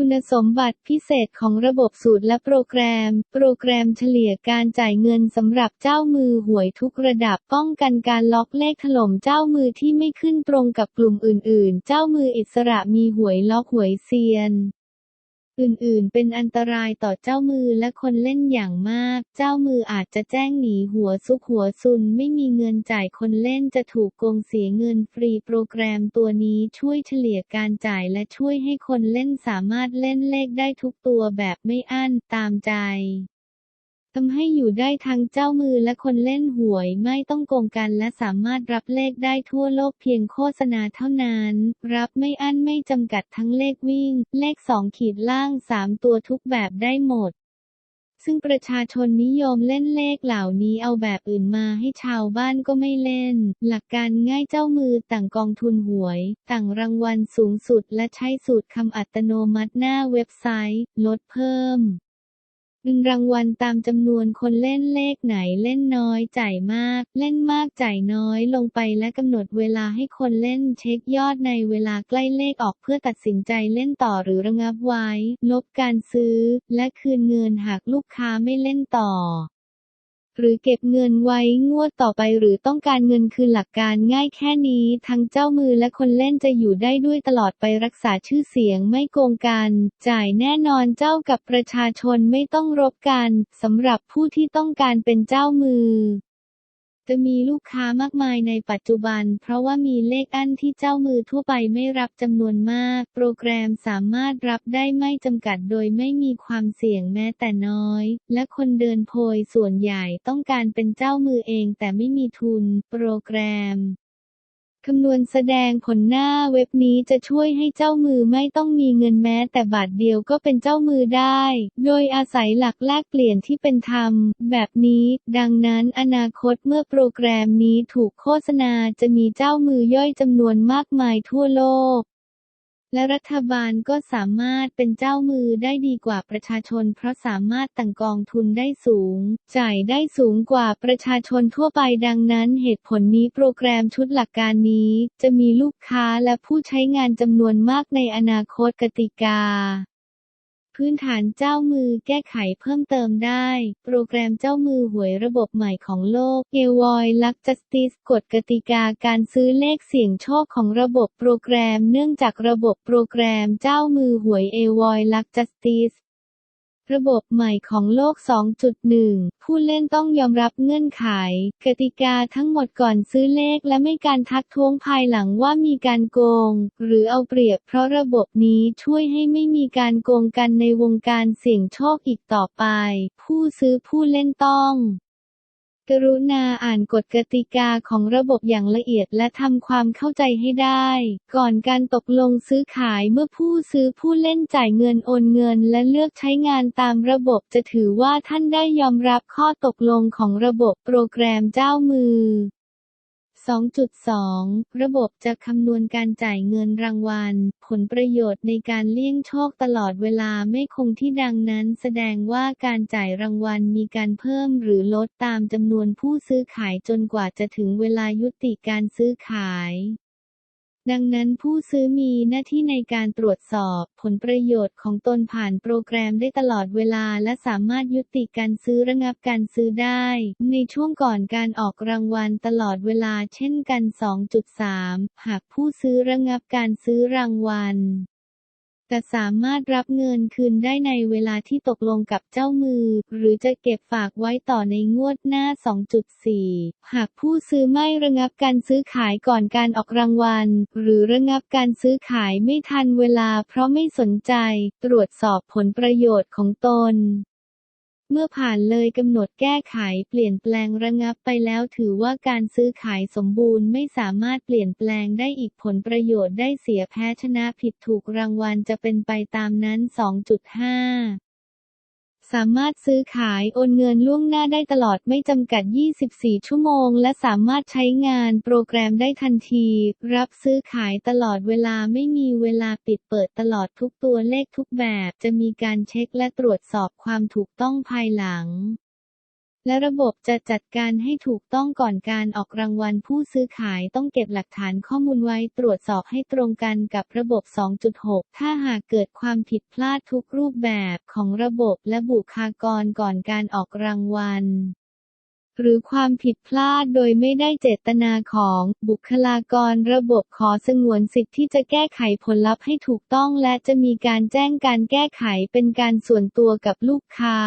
คุณสมบัติพิเศษของระบบสูตรและโปรแกรม โปรแกรมเฉลี่ยการจ่ายเงินสำหรับเจ้ามือหวยทุกระดับป้องกันการล็อกเลขถล่มเจ้ามือที่ไม่ขึ้นตรงกับกลุ่มอื่น ๆ เจ้ามืออิสระมีหวยล็อกหวยเซียน อื่นๆ เป็นอันตรายต่อเจ้ามือและคนเล่นอย่างมาก เจ้ามืออาจจะแจ้งหนีหัวซุกหัวซุนไม่มีเงินจ่ายคนเล่นจะถูกโกงเสียเงินฟรีโปรแกรมตัวนี้ช่วยเฉลี่ยการจ่ายและช่วยให้คนเล่นสามารถเล่นเลขได้ทุกตัวแบบไม่อั้นตามใจ ทำให้อยู่ได้ทั้งเจ้ามือและคนเล่นหวยไม่ต้องโกงกันและสามารถรับเลขได้ทั่วโลกเพียงโฆษณาเท่านั้น รับไม่อั้นไม่จำกัดทั้งเลขวิ่ง เลขสองขีดล่าง 3 ตัวทุกแบบได้หมดซึ่งประชาชนนิยมเล่นเลขเหล่านี้เอาแบบอื่นมาให้ชาวบ้านก็ไม่เล่น หลักการง่ายเจ้ามือต่างกองทุนหวย ต่างรางวัลสูงสุดและใช้สูตรคำอัตโนมัติหน้าเว็บไซต์ ลดเพิ่ม หนึ่งรางวัลตามจำนวนคนเล่นเลขไหนเล่นน้อยจ่ายมาก เล่นมากจ่ายน้อยลงไปและกำหนดเวลาให้คนเล่นเช็คยอดในเวลาใกล้เลขออกเพื่อตัดสินใจเล่นต่อหรือระงับไว้ ลบการซื้อ และคืนเงินหากลูกค้าไม่เล่นต่อ หรือเก็บเงินไว้งวดต่อไปหรือต้องการเงินคืนหลักการง่ายแค่นี้ ทั้งเจ้ามือและคนเล่นจะอยู่ได้ด้วยตลอดไปรักษาชื่อเสียงไม่โกงกัน จ่ายแน่นอนเจ้ากับประชาชนไม่ต้องรบกันสำหรับผู้ที่ต้องการเป็นเจ้ามือ จะมีลูกค้ามากมายในปัจจุบัน เพราะว่ามีเลขอันที่เจ้ามือทั่วไปไม่รับจำนวนมาก โปรแกรมสามารถรับได้ไม่จำกัดโดยไม่มีความเสี่ยงแม้แต่น้อย และคนเดินโพยส่วนใหญ่ต้องการเป็นเจ้ามือเองแต่ไม่มีทุน โปรแกรม คำนวณแสดงผลหน้าเว็บนี้จะช่วยให้เจ้ามือไม่ต้องมีเงินแม้แต่บาทเดียวก็เป็นเจ้ามือได้ โดยอาศัยหลักแลกเปลี่ยนที่เป็นธรรม แบบนี้ ดังนั้นอนาคตเมื่อโปรแกรมนี้ถูกโฆษณาจะมีเจ้ามือย่อยจำนวนมากมายทั่วโลก และรัฐบาลก็สามารถเป็นเจ้ามือได้ดีกว่าประชาชน เพราะสามารถตั้งกองทุนได้สูง จ่ายได้สูงกว่าประชาชนทั่วไปดังนั้น เหตุผลนี้โปรแกรมชุดหลักการนี้ จะมีลูกค้าและผู้ใช้งานจำนวนมากในอนาคตกติกา พื้นฐานเจ้ามือแก้ไขเพิ่มเติมได้ โปรแกรมเจ้ามือหวยระบบใหม่ของโลก เอวอยลักจัสติสกฎกติกาการซื้อเลขเสี่ยงโชคของระบบโปรแกรม เนื่องจากระบบโปรแกรมเจ้ามือหวยเอวอยลักจัสติส ระบบใหม่ของโลก 2.1 ผู้เล่นต้องยอมรับเงื่อนไข กติกาทั้งหมดก่อนซื้อเลขและไม่การทักท้วงภายหลังว่ามีการโกง หรือเอาเปรียบเพราะระบบนี้ช่วยให้ไม่มีการโกงกันในวงการเสี่ยงโชคอีกต่อไป ผู้ซื้อผู้เล่นต้อง กรุณาอ่านกฎกติกาของระบบอย่างละเอียดและทำความเข้าใจให้ได้ ก่อนการตกลงซื้อขายเมื่อผู้ซื้อผู้เล่นจ่ายเงินโอนเงินและเลือกใช้งานตามระบบจะถือว่าท่านได้ยอมรับข้อตกลงของระบบโปรแกรมเจ้ามือ 2.2 ระบบจะคำนวณการจ่ายเงินรางวัล ผลประโยชน์ในการเลี่ยงโชคตลอดเวลาไม่คงที่ดังนั้น แสดงว่าการจ่ายรางวัลมีการเพิ่มหรือลดตามจำนวนผู้ซื้อขายจนกว่าจะถึงเวลายุติการซื้อขาย ดังนั้นผู้ซื้อมีหน้าที่ในการตรวจสอบผลประโยชน์ของตนผ่านโปรแกรมได้ตลอดเวลาและสามารถยุติการซื้อระงับการซื้อได้ ในช่วงก่อนการออกรางวัลตลอดเวลาเช่นกัน 2.3 หากผู้ซื้อระงับการซื้อรางวัล แต่สามารถรับเงินคืนได้ในเวลาที่ตกลงกับเจ้ามือ หรือจะเก็บฝากไว้ต่อในงวดหน้า 2.4 หากผู้ซื้อไม่ระงับการซื้อขายก่อนการออกรางวัล หรือระงับการซื้อขายไม่ทันเวลาเพราะไม่สนใจ ตรวจสอบผลประโยชน์ของตน เมื่อผ่านเลยกำหนดแก้ไขเปลี่ยนแปลงระงับไปแล้วถือว่าการซื้อขายสมบูรณ์ไม่สามารถเปลี่ยนแปลงได้อีกผลประโยชน์ได้เสียแพ้ชนะผิดถูกรางวัลจะเป็นไปตามนั้น 2.5 สามารถซื้อขายโอนเงินล่วงหน้าได้ตลอดไม่จำกัด 24 ชั่วโมง และสามารถใช้งานโปรแกรมได้ทันที รับซื้อขายตลอดเวลาไม่มีเวลาปิดเปิดตลอดทุกตัวเลขทุกแบบ จะมีการเช็คและตรวจสอบความถูกต้องภายหลัง และระบบจะจัดการให้ถูกต้องก่อนการออกรางวัลผู้ซื้อขายต้องเก็บหลักฐานข้อมูลไว้ตรวจสอบให้ตรงกันกับระบบ 2.6 ถ้าหากเกิดความผิดพลาดทุกรูปแบบของระบบและบุคลากรก่อนการออกรางวัลหรือความผิดพลาดโดยไม่ได้เจตนาของบุคลากรระบบขอสงวนสิทธิ์ที่จะแก้ไขผลลัพธ์ให้ถูกต้องและจะมีการแจ้งการแก้ไขเป็นการส่วนตัวกับลูกค้า